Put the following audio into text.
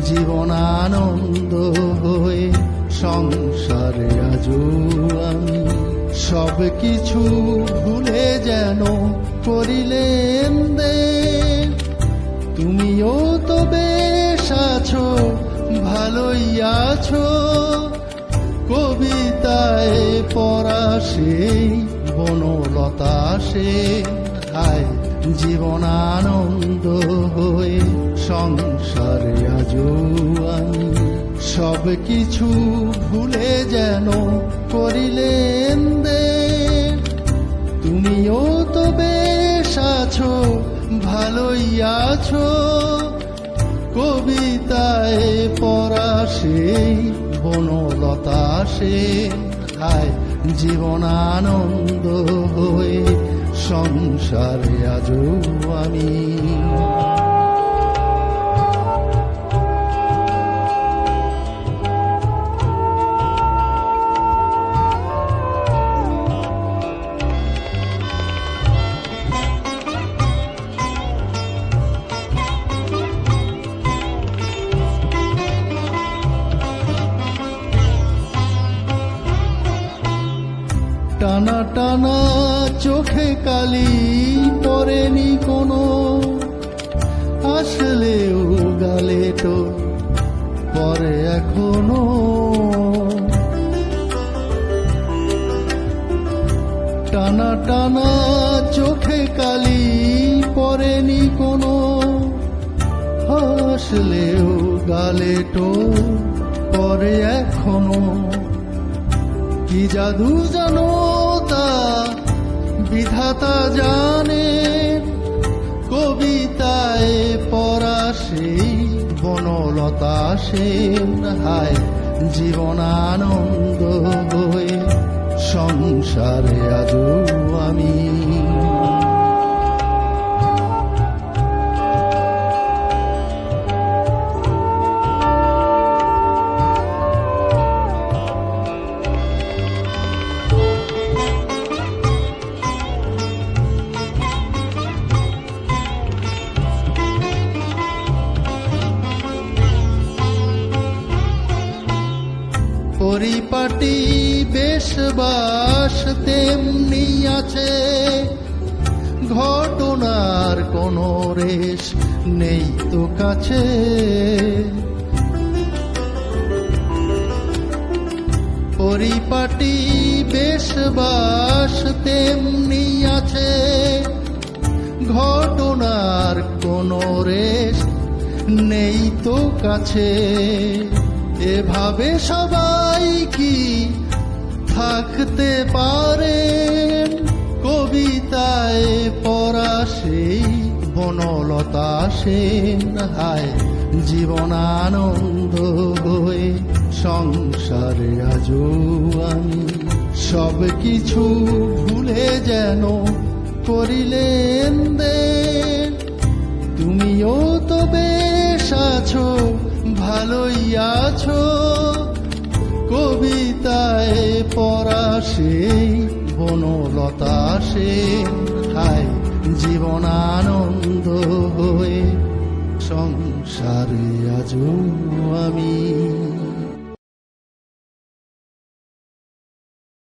জীবনানন্দ হয়ে সংসারে আজও আমি। সব কিছু ভুলে যেন করিলেন দে। তুমিও তো বেশ আছো, ভালোই আছো। কবিতায় পড়া সেই, বনলতা সে। হায়, জীবনানন্দ সংসারে আজও সব কিছু ভুলে যেন করিলেন তুমিও তো বেশ আছো, ভালোই আছো। কবিতায় পড়া সেই, বনলতা সে। হায়, জীবনানন্দ হয়ে সংসারে আজও আমি। টানা চোখে কালি পড়েনি কোনো। আসলেও গালে তো পরে এখনও। টানা টানা চোখে কালি পড়েনি কোনো। আসলেও গালে তো পরে এখনও। কি জাদু জানো তা? বিধাতা জানে। কবিতায় পড়া সেই, বনলতা সেন। হায়, জীবনানন্দ হয়ে সংসারে আজও আমি। পরিপাটি বেশ বাস তেমনি আছে। ঘটনার কোনো রেশ নেই তো কাছে। পরিপাটি বেশ বাস তেমনি আছে। ঘটনার কোন রেশ নেই তো কাছে। এভাবে সবাই কি থাকতে পারে কবিতায় পড়া সেই বনলতা সেন, হায় জীবনানন্দ হয়ে সংসারে আজও আমি। সব কিছু ভুলে যেন করিলেন দে তুমিও তো বেশ আছো ভালোই আছো। কবিতায় পড়া সেই বনলতা সে হায় জীবনানন্দ হয়ে সংসারে আজও আমি।